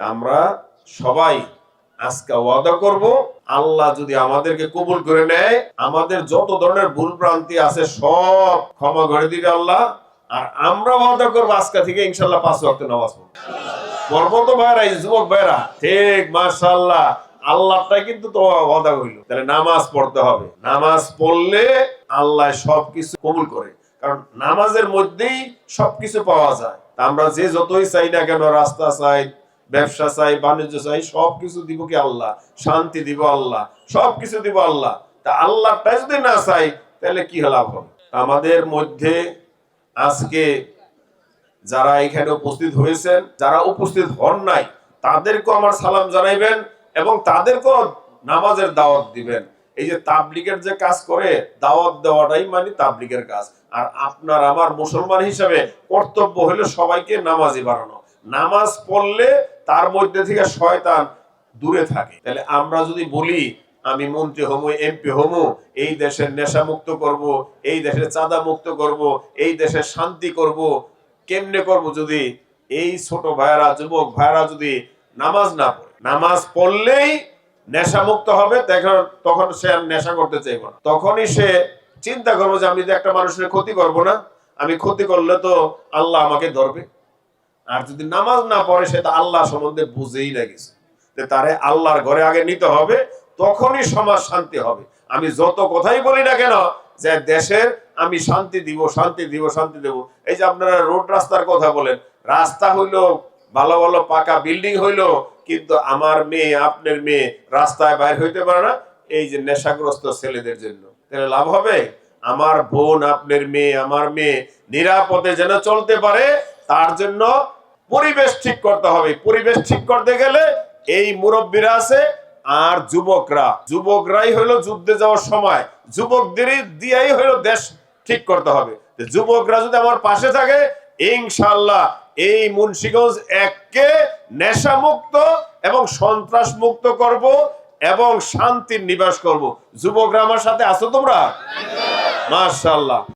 আমরা সবাই আজকে ওয়াদা করব, আল্লাহ যদি আমাদেরকে কবুল করে নেয়, আমাদের যত ধরনের ভুল ভ্রান্তি আছে সব ক্ষমা করে দিবে আল্লাহ। আর আমরা ওয়াদা করব আজকে থেকে ইনশাল্লাহ পাঁচ ওয়াক্ত নামাজ পড়ব। তো ভাইরা যুবক ভাইরা, ঠিক মাশাল্লাহ আল্লাহটাই কিন্তু তো ওয়াদা হইল। তাহলে নামাজ পড়তে হবে। নামাজ পড়লে আল্লাহ সবকিছু কবুল করে। কারণ নামাজের মধ্যেই সবকিছু পাওয়া যায়। আমরা যে যতই চাই না কেন, রাস্তা চাই ব্যবসা চাই, বাণিজ্য চাই, সবকিছু দিব কি আল্লাহ? শান্তি দিব আল্লাহ, সবকিছু দিব আল্লাহ। তা আল্লাহটাই যদি না চাই, তাহলে কি লাভ হবে? আমাদের মধ্যে আজকে যারা এখানে উপস্থিত হয়েছেন, যারা উপস্থিত হন নাই, তাদেরকেও আমার সালাম জানাইবেন এবং তাদেরকেও নামাজের দাওয়াত দিবেন। এই যে তাবলিগের যে কাজ করে, দাওয়াত দেওয়াটাই মানে তাবলিগের কাজ। আর আপনার আমার মুসলমান হিসাবে কর্তব্য হলো সবাইকে নামাজি বাড়ানো। নামাজ পড়লে তার মধ্যে থেকে শয়তান দূরে থাকে। তাহলে আমরা যদি বলি, আমি মন্ত্রী হমু, এমপি হমু, এই দেশের নেশা মুক্ত করব, এই দেশের চাঁদা মুক্ত করব, এই দেশের শান্তি করব, কেমনে করব যদি এই ছোট ভাইরা যুবক ভাইরা যদি নামাজ না পড়ে? নামাজ পড়লেই নেশা মুক্ত হবে তখন তখন সে আর নেশা করতে চাইবে না। তখনই সে চিন্তা করব যে আমি যে একটা মানুষের ক্ষতি করব না। আমি ক্ষতি করলে তো আল্লাহ আমাকে ধরবে। আর যদি নামাজ না পড়ে, সে তো আল্লাহ সম্বন্ধে বুঝেই না গেছে। তারে আল্লাহর ঘরে আগে নিতে হবে, তখনই সমাজ শান্তি হবে। আমি যত কথাই বলি না কেন, যে দেশের আমি শান্তি দিব শান্তি দিব, শান্তি দেব। এই যে আপনারা রোড রাস্তার কথা বলেন, রাস্তা হইল ভালো ভালো, পাকা বিল্ডিং হইল, কিন্তু আমার মেয়ে, আপনার মেয়ে রাস্তায় বাইর হইতে পারে না, এই যে নেশাগ্রস্ত ছেলেদের জন্য। তাহলে লাভ হবে? আমার বোন, আপনার মেয়ে, আমার মেয়ে নিরাপদে যেন চলতে পারে, তার জন্য পরিবেশ ঠিক করতে হবে। পরিবেশ ঠিক করতে গেলে এই মুরব্বীরা আছে আর যুবকরা। যুবকরাই হলো যুদ্ধে যাওয়ার সময়। যুবকদেরই দিয়াই হলো দেশ ঠিক করতে হবে। যুবকরা যদি আমার পাশে থাকে ইনশাল্লাহ এই মুন্সিগঞ্জ এককে নেশা মুক্ত এবং সন্ত্রাস মুক্ত করব এবং শান্তির নিবাস করব। যুবকরা আমার সাথে আছো তোমরা? মাশাল্লাহ